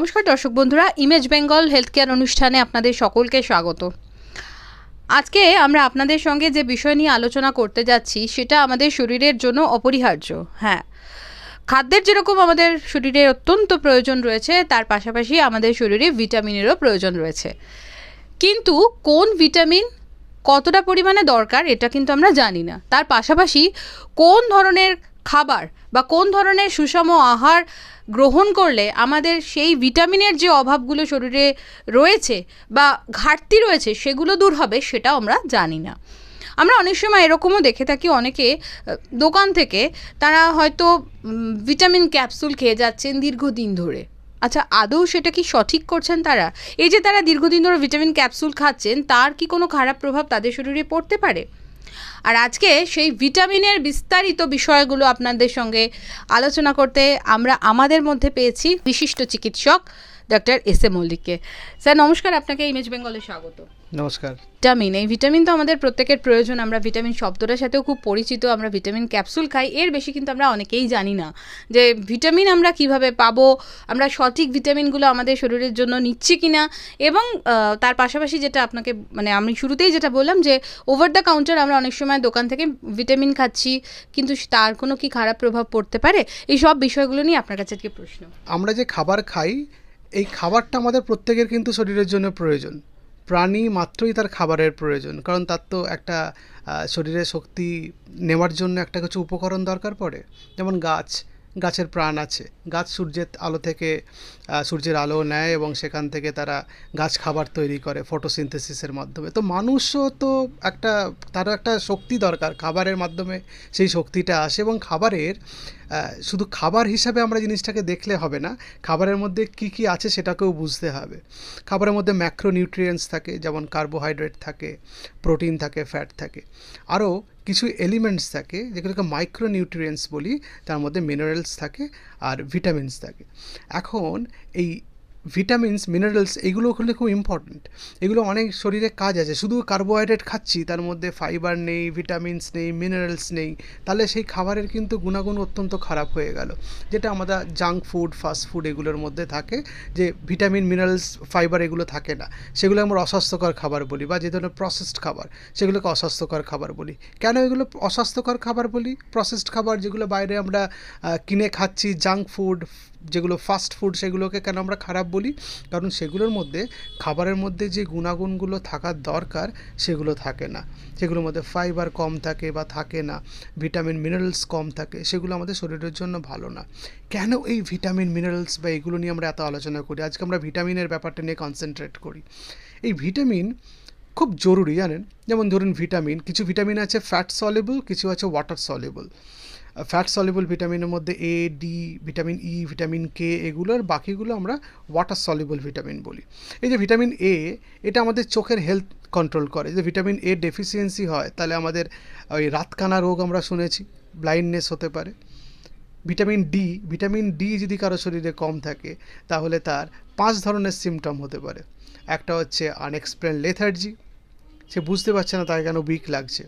নমস্কার দর্শক বন্ধুরা ইমেজ বেঙ্গল হেলথ কেয়ার অনুষ্ঠানে আপনাদের সকলকে স্বাগত। আজকে আমরা আপনাদের সঙ্গে যে বিষয় নিয়ে আলোচনা করতে যাচ্ছি, সেটা আমাদের শরীরের জন্য অপরিহার্য। হ্যাঁ খাদ্যের যেরকম আমাদের শরীরে অত্যন্ত প্রয়োজন রয়েছে, তার পাশাপাশি আমাদের শরীরে ভিটামিনেরও প্রয়োজন রয়েছে। কিন্তু কোন ভিটামিন কতটা পরিমাণে দরকার, এটা কিন্তু আমরা জানি না। তার পাশাপাশি কোন ধরনের খাবার বা কোন ধরনের সুষম আহার গ্রহণ করলে আমাদের সেই ভিটামিনের যে অভাবগুলো শরীরে রয়েছে বা ঘাটতি রয়েছে সেগুলো দূর হবে সেটাও আমরা জানি না। আমরা অনেক সময় এরকমও দেখে থাকি অনেকে দোকান থেকে তারা হয়তো ভিটামিন ক্যাপসুল খেয়ে যাচ্ছেন দীর্ঘদিন ধরে। আচ্ছা আদৌ সেটা কি সঠিক করছেন তারা? এই যে তারা দীর্ঘদিন ধরে ভিটামিন ক্যাপসুল খাচ্ছেন, তার কি কোনো খারাপ প্রভাব তাদের শরীরে পড়তে পারে? আর আজকে সেই ভিটামিনের বিস্তারিত বিষয়গুলো আপনাদের সঙ্গে আলোচনা করতে আমরা আমাদের মধ্যে পেয়েছি বিশিষ্ট চিকিৎসক ডক্টর এস এ মল্লিককে। স্যার, নমস্কার, আপনাকে ইমেজ বেঙ্গলে স্বাগত। নমস্কার। ভিটামিন এই ভিটামিন তো আমাদের প্রত্যেকের প্রয়োজন আমরা ভিটামিন শব্দটার সাথেও খুব পরিচিত আমরা ভিটামিন ক্যাপসুল খাই এর বেশি কিন্তু আমরা অনেকেই জানি না। যে ভিটামিন আমরা কীভাবে পাবো আমরা সঠিক ভিটামিনগুলো আমাদের শরীরের জন্য নিচ্ছি কিনা এবং তার পাশাপাশি যেটা আপনাকে মানে আমি শুরুতেই যেটা বললাম যে ওভার দ্য কাউন্টার আমরা অনেক সময় দোকান থেকে ভিটামিন খাচ্ছি কিন্তু তার কোনো কি খারাপ প্রভাব পড়তে পারে? এই সব বিষয়গুলো নিয়ে আপনার কাছে আজকে প্রশ্ন। আমরা যে খাবার খাই এই খাবারটা আমাদের প্রত্যেকের কিন্তু শরীরের জন্য প্রয়োজন। প্রাণী মাত্রই তার খাবারের প্রয়োজন, কারণ তার তো একটা শরীরে শক্তি নেওয়ার জন্য একটা কিছু উপকরণ দরকার পড়ে, যেমন গাছ। গাছের প্রাণ আছে। গাছ সূর্যের আলো থেকে সূর্যের আলো নেয় এবং সেখান থেকে তারা গাছ খাবার তৈরি করে ফটোসিনথেসিসের মাধ্যমে। তো মানুষও তো একটা, তারও একটা শক্তি দরকার। খাবারের মাধ্যমে সেই শক্তিটা আসে এবং খাবারের শুধু খাবার হিসাবে আমরা জিনিসটাকে দেখলে হবে না, খাবারের মধ্যে কি কি আছে সেটাকেও বুঝতে হবে। খাবারের মধ্যে ম্যাক্রোনিউট্রিয়েন্টস থাকে, যেমন কার্বোহাইড্রেট থাকে, প্রোটিন থাকে, ফ্যাট থাকে। আরও কিছু এলিমেন্টস থাকে, যেগুলোকে মাইক্রোনিউট্রিয়েন্টস বলি, তার মধ্যে মিনারেলস থাকে আর ভিটামিনস থাকে। এখন এই ভিটামিনস মিনারেলস এগুলো হলে খুব ইম্পর্ট্যান্ট এগুলো অনেক শরীরে কাজ আছে। শুধু কার্বোহাইড্রেট খাচ্ছি, তার মধ্যে ফাইবার নেই ভিটামিনস নেই মিনারেলস নেই, তাহলে সেই খাবারের কিন্তু গুণাগুণ অত্যন্ত খারাপ হয়ে গেল। যেটা আমাদের জাঙ্ক ফুড ফাস্ট ফুড এগুলোর মধ্যে থাকে, যে ভিটামিন মিনারেলস ফাইবার এগুলো থাকে না। সেগুলো আমরা অস্বাস্থ্যকর খাবার বলি বা যে ধরনের প্রসেসড খাবার, সেগুলোকে অস্বাস্থ্যকর খাবার বলি। কেন এগুলো অস্বাস্থ্যকর খাবার বলি? প্রসেসড খাবার যেগুলো বাইরে আমরা কিনে খাচ্ছি জাঙ্ক ফুড যেগুলো ফাস্ট ফুড সেগুলোকে কেন আমরা খারাপ বলি? কারণ সেগুলোর মধ্যে, খাবারের মধ্যে যে গুণাগুণগুলো থাকার দরকার, সেগুলো থাকে না। সেগুলোর মধ্যে ফাইবার কম থাকে বা থাকে না। ভিটামিন মিনারেলস কম থাকে, সেগুলো আমাদের শরীরের জন্য ভালো না। কেন এই ভিটামিন মিনারেলস বা এগুলো নিয়ে আমরা এত আলোচনা করি? আজকে আমরা ভিটামিনের ব্যাপারটা নিয়ে কনসেন্ট্রেট করি। এই ভিটামিন খুব জরুরি, জানেন? যেমন ধরুন ভিটামিন কিছু ভিটামিন আছে ফ্যাট সলেবল কিছু আছে ওয়াটার সলেবল ফ্যাট সলেবল ভিটামিনের মধ্যে A D vitamin E vitamin K এগুলোর বাকিগুলো আমরা ওয়াটার সলেবল ভিটামিন বলি। এই যে ভিটামিন এ এটা আমাদের চোখের হেলথ কন্ট্রোল করে। যে ভিটামিন এ ডেফিসিয়েন্সি হয়, তাহলে আমাদের ওই রাতকানা রোগ আমরা শুনেছি ব্লাইন্ডনেস হতে পারে। ভিটামিন ডি ভিটামিন ডি যদি কারও শরীরে কম থাকে, তাহলে তার পাঁচ ধরনের সিমটম হতে পারে। একটা হচ্ছে আনএক্সপ্লেন লেথার্জি সে বুঝতে পারছে না তাকে কেন উইক লাগছে।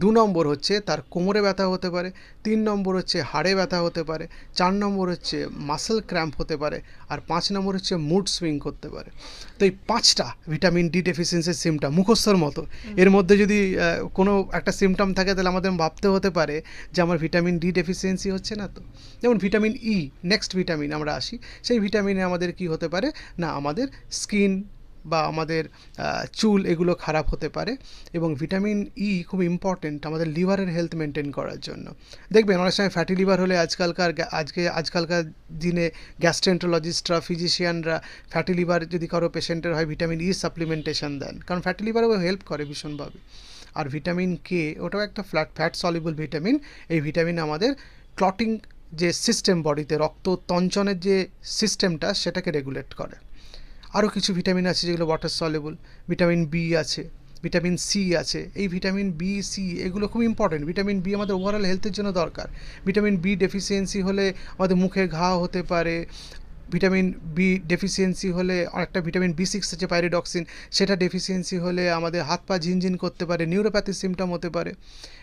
দু নম্বর হচ্ছে তার কোমরে ব্যথা হতে পারে তিন নম্বর হচ্ছে হাড়ে ব্যথা হতে পারে চার নম্বর হচ্ছে মাসেল ক্র্যাম্প হতে পারে আর পাঁচ নম্বর হচ্ছে মুড সুইং করতে পারে। তো এই পাঁচটা ভিটামিন ডি ডেফিসিয়েন্সির সিমটম মুখস্থর মতো। এর মধ্যে যদি কোনো একটা সিমটম থাকে তাহলে আমাদের ভাবতে হতে পারে যে আমার ভিটামিন ডি ডেফিসিয়েন্সি হচ্ছে না তো। যেমন ভিটামিন ই নেক্সট ভিটামিন আমরা আসি সেই ভিটামিনে আমাদের কি হতে পারে? না আমাদের স্কিন বা আমাদের চুল এগুলো খারাপ হতে পারে এবং ভিটামিন ই খুব ইম্পর্টেন্ট আমাদের লিভারের হেলথ মেনটেন করার জন্য। দেখবেন অনেক সময় ফ্যাটি লিভার হলে আজকালকার আজকে, আজকালকার দিনে গ্যাস্ট্রেন্টোলজিস্টরা ফিজিশিয়ানরা ফ্যাটি লিভার যদি কারও পেশেন্টের হয় ভিটামিন ই সাপ্লিমেন্টেশন দেন। কারণ ফ্যাটি লিভারও হেল্প করে ভীষণভাবে। আর ভিটামিন কে ওটাও একটা ফ্ল্যাট ফ্যাট সলিবল ভিটামিন এই ভিটামিন আমাদের ক্লটিং যে সিস্টেম বডিতে রক্ত তঞ্চনের যে সিস্টেমটা সেটাকে রেগুলেট করে। আরও কিছু ভিটামিন আছে যেগুলো ওয়াটার সলেবল ভিটামিন বি আছে ভিটামিন সি আছে। এই ভিটামিন বি সি এগুলো খুব ইম্পর্টেন্ট ভিটামিন বি আমাদের ওভারঅল হেলথের জন্য দরকার। ভিটামিন বি ডেফিসিয়েন্সি হলে আমাদের মুখে ঘা হতে পারে। ভিটামিন বি ডেফিসিয়েন্সি হলে অনেকটা ভিটামিন বি সিক্স আছে পাইরিডক্সিন সেটা ডেফিসিয়েন্সি হলে আমাদের হাত পা ঝিনঝিন করতে পারে নিউরোপ্যাথি সিমটম হতে পারে।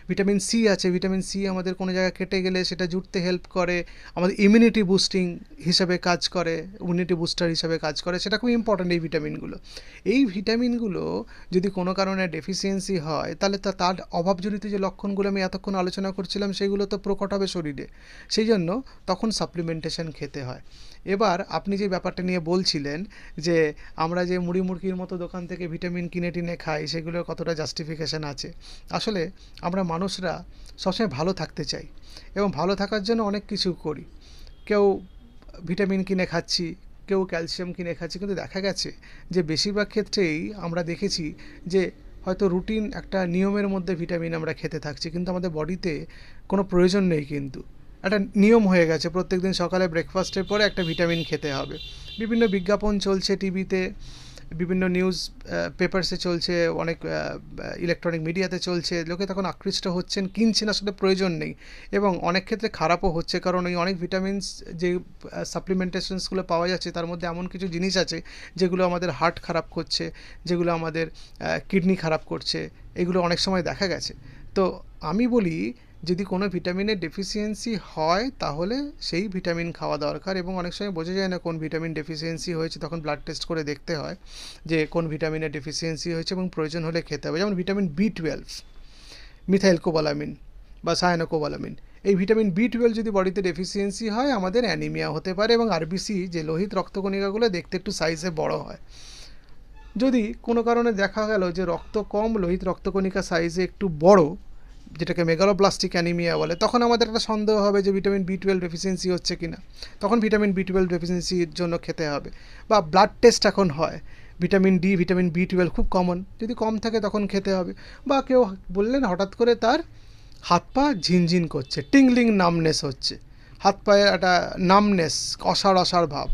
ভিটামিন সি আছে, ভিটামিন সি আমাদের কোনো জায়গায় কেটে গেলে সেটা জুটতে হেল্প করে, আমাদের ইমিউনিটি বুস্টিং হিসাবে কাজ করে ইমিউনিটি বুস্টার হিসাবে কাজ করে, সেটা খুব ইম্পর্ট্যান্ট এই ভিটামিনগুলো। এই ভিটামিনগুলো যদি কোনো কারণে ডেফিসিয়েন্সি হয়, তাহলে তা, তার অভাবজনিত যে লক্ষণগুলো আমি এতক্ষণ আলোচনা করছিলাম, সেগুলো তো প্রকট হবে শরীরে। সেই জন্য তখন সাপ্লিমেন্টেশন খেতে হয়। এবার আপনি যে ব্যাপারটা নিয়ে বলছিলেন যে, আমরা যে মুড়ি মুড়কির মতো দোকান থেকে ভিটামিন কিনে টিনে খাই, সেগুলোর কতটা জাস্টিফিকেশান আছে? আসলে আমরা মানুষরা সবসময় ভালো থাকতে চাই এবং ভালো থাকার জন্য অনেক কিছু করি। কেউ ভিটামিন কিনে খাচ্ছি, কেউ ক্যালসিয়াম কিনে খাচ্ছি, কিন্তু দেখা গেছে যে বেশিরভাগ ক্ষেত্রেই আমরা দেখেছি যে হয়তো রুটিন একটা নিয়মের মধ্যে ভিটামিন আমরা খেতে থাকছি, কিন্তু আমাদের বডিতে কোনো প্রয়োজন নেই কিন্তু। একটা নিয়ম হয়ে গেছে, প্রত্যেকদিন সকালে ব্রেকফাস্টের পরে একটা ভিটামিন খেতে হবে। বিভিন্ন বিজ্ঞাপন চলছে টিভিতে বিভিন্ন নিউজ পেপারসে চলছে, অনেক ইলেকট্রনিক মিডিয়াতে চলছে, লোকে তখন আকৃষ্ট হচ্ছেন, কিনছেন, আসলে প্রয়োজন নেই। এবং অনেক ক্ষেত্রে খারাপও হচ্ছে, কারণ ওই অনেক ভিটামিনস যে সাপ্লিমেন্টেশনসগুলো পাওয়া যাচ্ছে, তার মধ্যে এমন কিছু জিনিস আছে, যেগুলো আমাদের হার্ট খারাপ করছে, যেগুলো আমাদের কিডনি খারাপ করছে, এগুলো অনেক সময় দেখা গেছে। তো আমি বলি যদি কোনো ভিটামিনের ডেফিসিয়েন্সি হয়, তাহলে সেই ভিটামিন খাওয়া দরকার এবং অনেক সময় বোঝা যায় না কোন ভিটামিন ডেফিসিয়েন্সি হয়েছে, তখন ব্লাড টেস্ট করে দেখতে হয় যে কোন ভিটামিনের ডেফিসিয়েন্সি হয়েছে এবং প্রয়োজন হলে খেতে হবে। যেমন vitamin B twelve methyl cobalamin বা সায়ানোকোবালামিন এই ভিটামিন বি টুয়েলভ যদি বডিতে ডেফিসিয়েন্সি হয়, আমাদের অ্যানিমিয়া হতে পারে এবং আরবিসি যে লোহিত রক্তকণিকাগুলো দেখতে একটু সাইজে বড় হয়। যদি কোনো কারণে দেখা গেল যে রক্ত কম, লোহিত রক্তকণিকা সাইজে একটু বড় যেটাকে মেগালোব্লাস্টিক অ্যানিমিয়া বলে, তখন আমাদের একটা সন্দেহ হবে যে ভিটামিন বি টুয়েলভ ডেফিসিয়েন্সি হচ্ছে কি না তখন ভিটামিন বি টুয়েলভ ডেফিসিয়েন্সির জন্য খেতে হবে। বা ব্লাড টেস্ট এখন হয় vitamin D vitamin B twelve খুব কমন যদি কম থাকে তখন খেতে হবে। বা কেউ বললেন হঠাৎ করে তার হাত পা ঝিনঝিন করছে, টিংলিং নামনেস হচ্ছে। হাত পায়ে একটা নামনেস অসাড় অসার ভাব।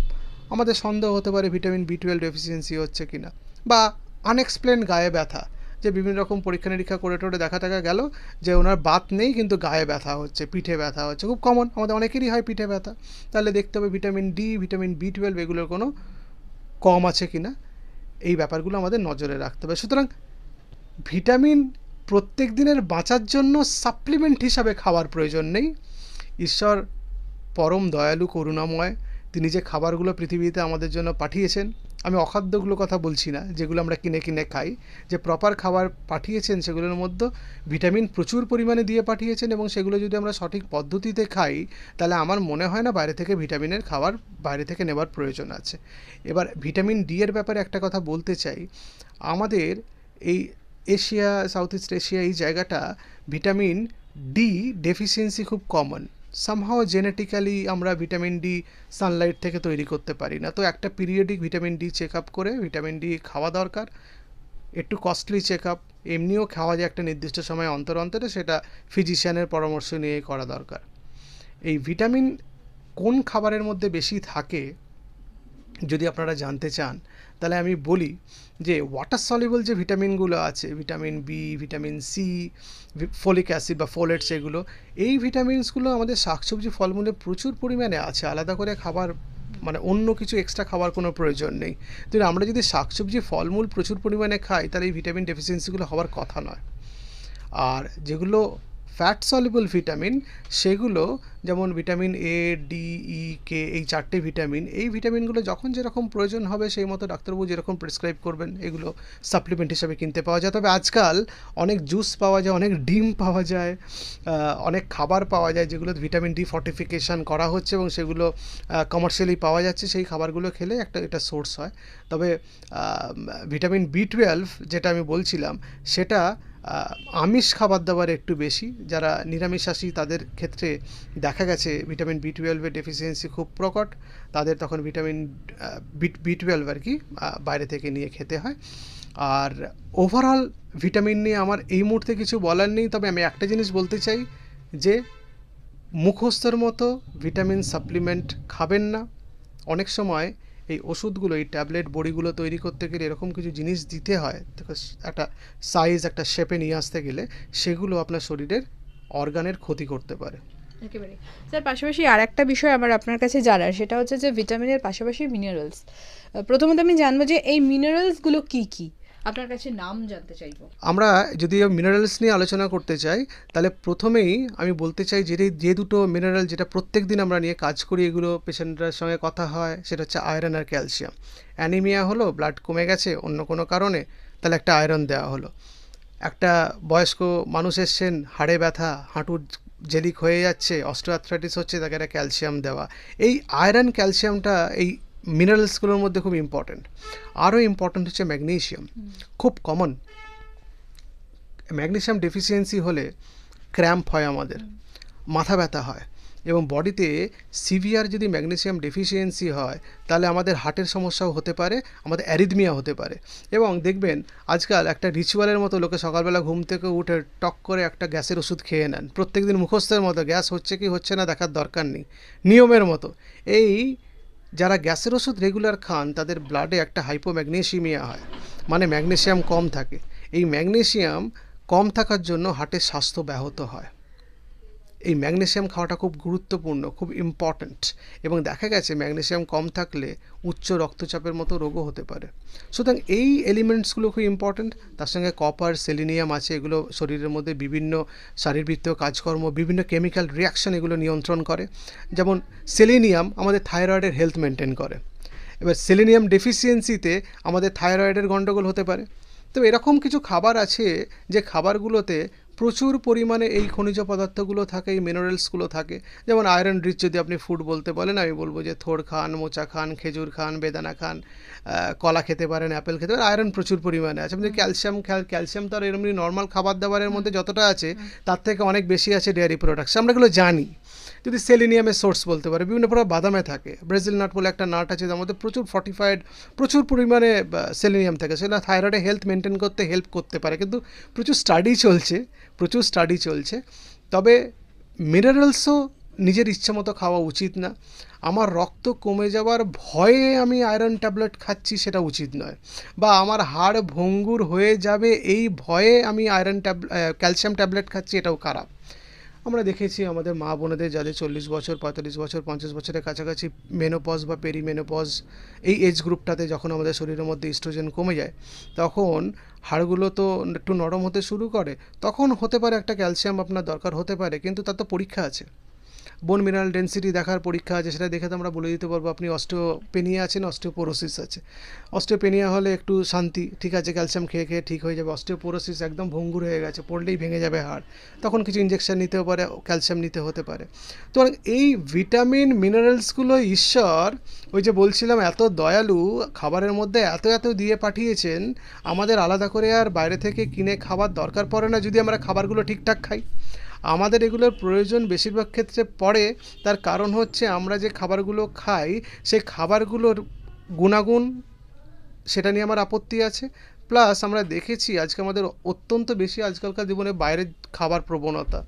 আমাদের সন্দেহ হতে পারে ভিটামিন বি টুয়েলভ ডেফিসিয়েন্সি হচ্ছে কি না বা আনএক্সপ্লেন গায়ে ব্যথা। যে বিভিন্ন রকম পরীক্ষা নিরীক্ষা করে টোরে দেখা টাকা গেল যে ওনার বাত নেই, কিন্তু গায়ে ব্যথা হচ্ছে, পিঠে ব্যথা হচ্ছে। খুব কমন আমাদের অনেকেরই হয় পিঠে ব্যথা। তাহলে দেখতে হবে vitamin D vitamin B twelve এগুলোর কোনো কম আছে কি না এই ব্যাপারগুলো আমাদের নজরে রাখতে হবে। সুতরাং ভিটামিন প্রত্যেক দিনের বাঁচার জন্য সাপ্লিমেন্ট হিসাবে খাওয়ার প্রয়োজন নেই। ঈশ্বর পরম দয়ালু, করুণাময়, তিনি যে খাবারগুলো পৃথিবীতে আমাদের জন্য পাঠিয়েছেন আমি অখাদ্যগুলো কথা বলছি না, যেগুলো আমরা কিনে কিনে খাই, যে প্রপার খাবার পাঠিয়েছেন সেগুলোর মধ্যে ভিটামিন প্রচুর পরিমাণে দিয়ে পাঠিয়েছেন এবং সেগুলো যদি আমরা সঠিক পদ্ধতিতে খাই, তাহলে আমার মনে হয় না বাইরে থেকে ভিটামিনের খাবার বাইরে থেকে নেবার প্রয়োজন আছে। এবার ভিটামিন ডি এর ব্যাপারে একটা কথা বলতে চাই, আমাদের এই এশিয়া সাউথ ইস্ট এশিয়া এই জায়গাটা ভিটামিন ডি ডেফিসিয়েন্সি খুব কমন সামহাও জেনেটিক্যালি আমরা ভিটামিন ডি সানলাইট থেকে তৈরি করতে পারি না। তো একটা পিরিয়ডিক ভিটামিন ডি চেক করে ভিটামিন ডি খাওয়া দরকার, একটু কস্টলি চেক আপ এমনিও খাওয়া যায় একটা নির্দিষ্ট সময় অন্তর অন্তরে, সেটা ফিজিশিয়ানের পরামর্শ নিয়ে করা দরকার। এই ভিটামিন কোন খাবারের মধ্যে বেশি থাকে, যদি আপনারা জানতে চান, তাহলে আমি বলি যে ওয়াটার সলিবল যে ভিটামিনগুলো আছে vitamin B vitamin C folic acid বা ফোলেটস এগুলো এই ভিটামিনসগুলো আমাদের শাকসবজি ফলমূলে প্রচুর পরিমাণে আছে। আলাদা করে খাবার মানে অন্য কিছু এক্সট্রা খাওয়ার কোনো প্রয়োজন নেই। তো আমরা যদি শাকসবজি ফলমূল প্রচুর পরিমাণে খাই, তাহলে এই ভিটামিন ডেফিসিয়েন্সিগুলো হওয়ার কথা নয়। আর যেগুলো ফ্যাট সলিবল ভিটামিন সেগুলো যেমন ভিটামিন এ ডি ই কে এই চারটে ভিটামিন এই ভিটামিনগুলো যখন যেরকম প্রয়োজন হবে, সেই মতো ডাক্তারবাবু যেরকম প্রেসক্রাইব করবেন, এগুলো সাপ্লিমেন্ট হিসাবে কিনতে পাওয়া যায়। তবে আজকাল অনেক জুস পাওয়া যায়, অনেক ডিম পাওয়া যায় অনেক খাবার পাওয়া যায় যেগুলো ভিটামিন ডি ফর্টিফিকেশন করা হচ্ছে এবং সেগুলো কমার্শিয়ালি পাওয়া যাচ্ছে। সেই খাবারগুলো খেলে একটা, এটা সোর্স হয়। তবে ভিটামিন বি টুয়েলভ যেটা আমি বলছিলাম, সেটা আমিষ খাবার দাবার একটু বেশি। যারা নিরামিষাশী, তাদের ক্ষেত্রে দেখা গেছে ভিটামিন বি টুয়েলভের ডেফিসিয়েন্সি খুব প্রকট। তাদের তখন ভিটামিন বি টুয়েলভ আর কি বাইরে থেকে নিয়ে খেতে হয়। আর ওভারঅল ভিটামিন নিয়ে আমার এই মুহূর্তে কিছু বলার নেই, তবে আমি একটা জিনিস বলতে চাই যে, মুখস্থর মতো ভিটামিন সাপ্লিমেন্ট খাবেন না। অনেক সময় এই ওষুধগুলো, এই ট্যাবলেট, বড়িগুলো তৈরি করতে গেলে এরকম কিছু জিনিস দিতে হয় একটা সাইজ একটা শেপে নিয়ে আসতে গেলে সেগুলো আপনার শরীরের অর্গানের ক্ষতি করতে পারে। একেবারে স্যার, পাশাপাশি আর একটা বিষয় আমার আপনার কাছে জানার, সেটা হচ্ছে যে ভিটামিনের পাশাপাশি মিনারেলস প্রথমত আমি জানব যে এই মিনারেলসগুলো কী কি? আপনার কাছে নাম জানতে চাইব। আমরা যদি মিনারেলস নিয়ে আলোচনা করতে চাই, তাহলে প্রথমেই আমি বলতে চাই যে যে দুটো মিনারেল যেটা প্রত্যেক দিন আমরা নিয়ে কাজ করি, এগুলো পেশেন্টদের সঙ্গে কথা হয়, সেটা হচ্ছে আয়রন আর ক্যালসিয়াম অ্যানিমিয়া হলো ব্লাড কমে গেছে অন্য কোনো কারণে, তাহলে একটা আয়রন দেওয়া হলো। একটা বয়স্ক মানুষ এসছেন, হাড়ে ব্যথা, হাঁটুর জেলিক হয়ে যাচ্ছে অস্ট্রোআথ্রাইটিস হচ্ছে, তাকে একটা ক্যালসিয়াম দেওয়া। এই আয়রন ক্যালসিয়ামটা এই মিনারেলসগুলোর মধ্যে খুব ইম্পর্ট্যান্ট আরও ইম্পর্ট্যান্ট হচ্ছে ম্যাগনেশিয়াম। খুব কমন ম্যাগনেশিয়াম ডেফিসিয়েন্সি হলে ক্র্যাম্প হয় আমাদের। মাথা ব্যথা হয়। এবং বডিতে সিভিয়ার যদি ম্যাগনেসিয়াম ডেফিসিয়েন্সি হয় তাহলে আমাদের হার্টের সমস্যাও হতে পারে আমাদের অ্যারিদমিয়া হতে পারে। এবং দেখবেন আজকাল একটা রিচুয়ালের মতো লোকে সকালবেলা ঘুম থেকে উঠে টক করে একটা গ্যাসের ওষুধ খেয়ে নেন। প্রত্যেকদিন মুখস্থের মতো গ্যাস হচ্ছে কি হচ্ছে না দেখার দরকার নেই। নিয়মের মতো। এই যারা গ্যাসের ওষুধ রেগুলার খান, তাদের ব্লাডে একটা হাইপোম্যাগনেসিমিয়া হয় মানে ম্যাগনেসিয়াম কম থাকে। এই ম্যাগনেসিয়াম কম থাকার জন্য হার্টের স্বাস্থ্য ব্যাহত হয়। এই ম্যাগনেশিয়াম খাওয়াটা খুব গুরুত্বপূর্ণ, খুব ইম্পর্ট্যান্ট এবং দেখা গেছে ম্যাগনেসিয়াম কম থাকলে উচ্চ রক্তচাপের মতো রোগও হতে পারে। সুতরাং এই এলিমেন্টসগুলো খুব ইম্পর্ট্যান্ট তার সঙ্গে কপার সেলিনিয়াম আছে, এগুলো শরীরের মধ্যে বিভিন্ন শারীরবৃত্তীয় কাজকর্ম, বিভিন্ন কেমিক্যাল রিয়াকশন এগুলো নিয়ন্ত্রণ করে। যেমন সেলিনিয়াম আমাদের থাইরয়েডের হেলথ মেনটেন করে। এবার সেলিনিয়াম ডেফিসিয়েন্সিতে আমাদের থাইরয়েডের গণ্ডগোল হতে পারে। তো এরকম কিছু খাবার আছে যে খাবারগুলোতে প্রচুর পরিমাণে এই খনিজ পদার্থগুলো থাকে এই মিনারেলসগুলো থাকে। যেমন আয়রন রিচ যদি আপনি ফুড বলতে বলেন আমি বলব যে থোর খান মোচা খান খেজুর খান বেদানা খান কলা খেতে পারেন অ্যাপেল খেতে পারেন আয়রন প্রচুর পরিমাণে আছে। আপনি ক্যালসিয়াম ক্যালসিয়াম তো আর এরমনি নর্মাল খাবার দাবারের মধ্যে যতটা আছে তার থেকে অনেক বেশি আছে ডেয়ারি প্রোডাক্টস আমরা এগুলো জানি। যদি সেলিনিয়ামের সোর্স বলতে পারে, বিভিন্ন প্রকার বাদামে থাকে। ব্রাজিল নাট বলে একটা নাট আছে, যার মধ্যে প্রচুর ফর্টিফাইড প্রচুর পরিমাণে সেলিনিয়াম থাকে। সেটা থাইরয়েডে হেলথ মেনটেন করতে হেল্প করতে পারে। কিন্তু প্রচুর স্টাডি চলছে, প্রচুর স্টাডি চলছে। তবে মিনারেলসও নিজের ইচ্ছে মতো খাওয়া উচিত না। আমার রক্ত কমে যাওয়ার ভয়ে আমি আয়রন ট্যাবলেট খাচ্ছি সেটা উচিত নয়। বা আমার হাড় ভঙ্গুর হয়ে যাবে এই ভয়ে আমি আয়রন ট্যাব ক্যালসিয়াম ট্যাবলেট খাচ্ছি, এটাও খারাপ। আমরা দেখেছি আমাদের মা বোনেদের যাদের চল্লিশ বছর, পঁয়তাল্লিশ বছর, পঞ্চাশ বছরের কাছাকাছি মেনোপজ বা পেরি মেনোপজ এই এজ গ্রুপটাতে যখন আমাদের শরীরের মধ্যে ইস্ট্রোজেন কমে যায়, তখন হাড়গুলো তো একটু নরম হতে শুরু করে। তখন হতে পারে একটা ক্যালসিয়াম আপনার দরকার, হতে পারে, কিন্তু তার তো পরীক্ষা আছে। বোন মিনারেল ডেন্সিটি দেখার পরীক্ষা আছে, সেটা দেখে তো আমরা বলে দিতে পারব, আপনি অস্টিওপেনিয়া আছেন অস্টিওপোরোসিস আছে। অস্টিওপেনিয়া হলে একটু শান্তি, ঠিক আছে ক্যালসিয়াম খেয়ে খেয়ে ঠিক হয়ে যাবে। অস্টিওপোরোসিস একদম ভঙ্গুর হয়ে গেছে, পড়লেই ভেঙে যাবে হাড়। তখন কিছু ইঞ্জেকশন নিতেও পারে ক্যালসিয়াম নিতে হতে পারে। তো এই ভিটামিন মিনারেলসগুলো ঈশ্বর, ওই যে বলছিলাম, এত দয়ালু, খাবারের মধ্যে এত এত দিয়ে পাঠিয়েছেন, আমাদের আলাদা করে আর বাইরে থেকে কিনে খাবার দরকার পড়ে না, যদি আমরা খাবারগুলো ঠিকঠাক খাই। আমাদের এগুলোর প্রয়োজন বেশিরভাগ ক্ষেত্রে পড়ে, তার কারণ হচ্ছে আমরা যে খাবারগুলো খাই, সেই খাবারগুলোর গুণাগুণ সেটা নিয়ে আমার আপত্তি আছে। প্লাস আমরা দেখেছি আজকে আমাদের অত্যন্ত বেশি আজকালকার জীবনে বাইরের খাবার প্রবণতা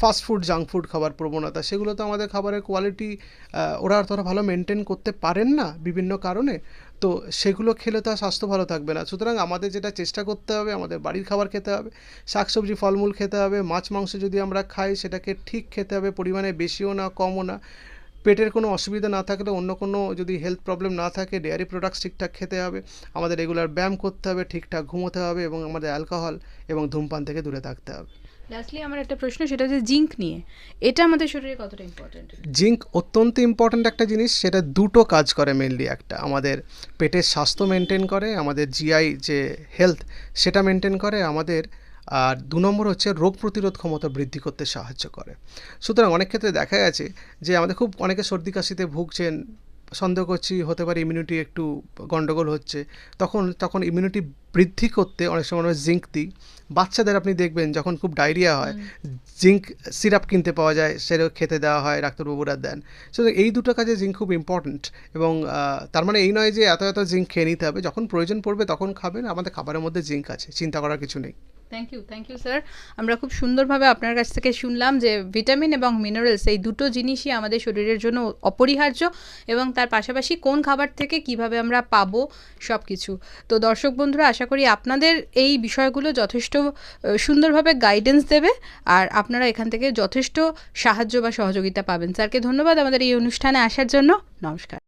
ফাস্ট ফুড জাঙ্ক ফুড খাবার প্রবণতা, সেগুলো তো আমাদের খাবারের কোয়ালিটি ওরা অতটা ভালো মেনটেন করতে পারেন না বিভিন্ন কারণে। তো সেগুলো খেলে তো আর স্বাস্থ্য ভালো থাকবে না। সুতরাং আমাদের যেটা চেষ্টা করতে হবে, আমাদের বাড়ির খাবার খেতে হবে, শাকসবজি, ফলমূল খেতে হবে, মাছ, মাংস যদি আমরা খাই সেটাকে ঠিক খেতে হবে, পরিমাণে বেশিও না, কমও না। পেটের কোনো অসুবিধা না থাকলে অন্য কোনো যদি হেলথ প্রবলেম না থাকে ডেয়ারি প্রোডাক্টস ঠিকঠাক খেতে হবে, আমাদের রেগুলার ব্যায়াম করতে হবে, ঠিকঠাক ঘুমোতে হবে এবং আমাদের অ্যালকোহল এবং ধূমপান থেকে দূরে থাকতে হবে। লাস্টলি আমার একটা প্রশ্ন, সেটা হচ্ছে জিঙ্ক নিয়ে। এটা আমাদের শরীরে কতটা ইম্পর্টেন্ট জিঙ্ক অত্যন্ত ইম্পর্ট্যান্ট একটা জিনিস, সেটা দুটো কাজ করে মেনলি একটা। আমাদের পেটের স্বাস্থ্য মেনটেন করে, আমাদের জিআই যে হেলথ সেটা মেনটেন করে, আমাদের, আর দু নম্বর হচ্ছে রোগ প্রতিরোধ ক্ষমতা বৃদ্ধি করতে সাহায্য করে। সুতরাং অনেক ক্ষেত্রে দেখা গেছে যে আমাদের খুব, অনেকে সর্দি কাশিতে ভুগছেন সন্দেহ করছি হতে পারে ইমিউনিটি একটু গন্ডগোল হচ্ছে। তখন তখন ইমিউনিটি বৃদ্ধি করতে অনেক সময় আমরা জিঙ্ক দিই। বাচ্চাদের আপনি দেখবেন যখন খুব ডায়রিয়া হয় জিঙ্ক সিরাপ কিনতে পাওয়া যায় সেটা খেতে দেওয়া হয় ডাক্তারবাবুরা দেন। সুতরাং এই দুটো কাজে জিঙ্ক খুব ইম্পর্ট্যান্ট এবং তার মানে এই নয় যে এত এত জিঙ্ক খেয়ে নিতে হবে। যখন প্রয়োজন পড়বে তখন খাবেন আমাদের খাবারের মধ্যে জিঙ্ক আছে চিন্তা করার কিছু নেই। Thank you thank you sir আমরা খুব সুন্দরভাবে আপনার কাছ থেকে শুনলাম যে ভিটামিন এবং মিনারেলস এই দুটো জিনিসই আমাদের শরীরের জন্য অপরিহার্য এবং তার পাশাপাশি কোন খাবার থেকে কীভাবে আমরা পাবো সব কিছু তো দর্শক বন্ধুরা, আশা করি আপনাদের এই বিষয়গুলো যথেষ্ট সুন্দরভাবে গাইডেন্স দেবে আর আপনারা এখান থেকে যথেষ্ট সাহায্য বা সহযোগিতা পাবেন। স্যারকে ধন্যবাদ আমাদের এই অনুষ্ঠানে আসার জন্য। নমস্কার।